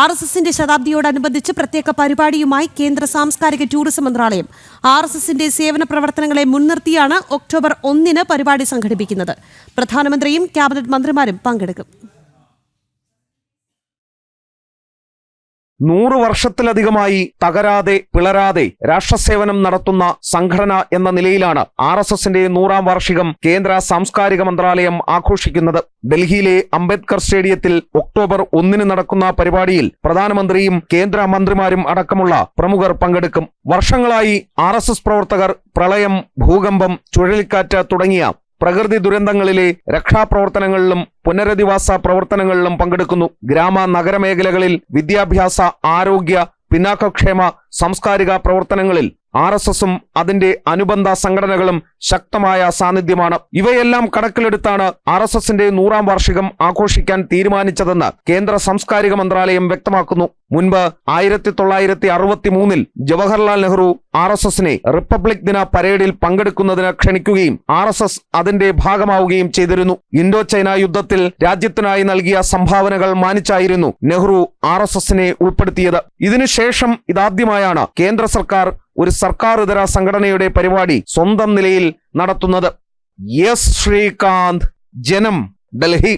R S എസിന്റെ ശതാബ്ദിയോടനുബന്ധിച്ച് പ്രത്യേക പരിപാടിയുമായി കേന്ദ്ര സാംസ്കാരിക ടൂറിസം മന്ത്രാലയം. ആർ എസ് എസിന്റെ സേവന പ്രവർത്തനങ്ങളെ മുൻനിർത്തിയാണ് ഒക്ടോബർ ഒന്നിന് പരിപാടി സംഘടിപ്പിക്കുന്നത്. പ്രധാനമന്ത്രിയും ക്യാബിനറ്റ് മന്ത്രിമാരും പങ്കെടുക്കും. നൂറു വർഷത്തിലധികമായി തകരാതെ പിളരാതെ രാഷ്ട്രസേവനം നടത്തുന്ന സംഘടന എന്ന നിലയിലാണ് ആർ എസ് എസിന്റെ നൂറാം വാർഷികം കേന്ദ്ര സാംസ്കാരിക മന്ത്രാലയം ആഘോഷിക്കുന്നത്. ഡൽഹിയിലെ അംബേദ്കർ സ്റ്റേഡിയത്തിൽ ഒക്ടോബർ ഒന്നിന് നടക്കുന്ന പരിപാടിയിൽ പ്രധാനമന്ത്രിയും കേന്ദ്ര മന്ത്രിമാരും അടക്കമുള്ള പ്രമുഖർ പങ്കെടുക്കും. വർഷങ്ങളായി ആർ പ്രവർത്തകർ പ്രളയം ഭൂകമ്പം ചുഴലിക്കാറ്റ് തുടങ്ങിയ പ്രകൃതി ദുരന്തങ്ങളിലെ രക്ഷാപ്രവർത്തനങ്ങളിലും പുനരധിവാസ പ്രവർത്തനങ്ങളിലും പങ്കെടുക്കുന്നു. ഗ്രാമ നഗരമേഖലകളിൽ വിദ്യാഭ്യാസ ആരോഗ്യ പിന്നാക്കക്ഷേമ സാംസ്കാരിക പ്രവർത്തനങ്ങളിൽ ആർ എസ് എസും അതിന്റെ അനുബന്ധ സംഘടനകളും ശക്തമായ സാന്നിധ്യമാണ്. ഇവയെല്ലാം കണക്കിലെടുത്താണ് ആർ എസ് എസിന്റെ നൂറാം വാർഷികം ആഘോഷിക്കാൻ തീരുമാനിച്ചതെന്ന് കേന്ദ്ര സാംസ്കാരിക മന്ത്രാലയം വ്യക്തമാക്കുന്നു. മുൻപ് ആയിരത്തി തൊള്ളായിരത്തി അറുപത്തി മൂന്നിൽ ജവഹർലാൽ നെഹ്റു ആർ എസ് എസിനെ റിപ്പബ്ലിക് ദിന പരേഡിൽ പങ്കെടുക്കുന്നതിന് ക്ഷണിക്കുകയും ആർ എസ് എസ് അതിന്റെ ഭാഗമാവുകയും ചെയ്തിരുന്നു. ഇൻഡോ ചൈന യുദ്ധത്തിൽ രാജ്യത്തിനായി നൽകിയ സംഭാവനകൾ മാനിച്ചായിരുന്നു നെഹ്റു ആർ എസ് എസിനെ ഉൾപ്പെടുത്തിയത്. ഇതിനുശേഷം ഇതാദ്യമായാണ് കേന്ദ്ര സർക്കാർ ഒരു സർക്കാർ ഇതര സംഘടനയുടെ പരിപാടി സ്വന്തം നിലയിൽ നടത്തുന്നത്. എസ് ശ്രീകാന്ത് ജനം ഡൽഹി.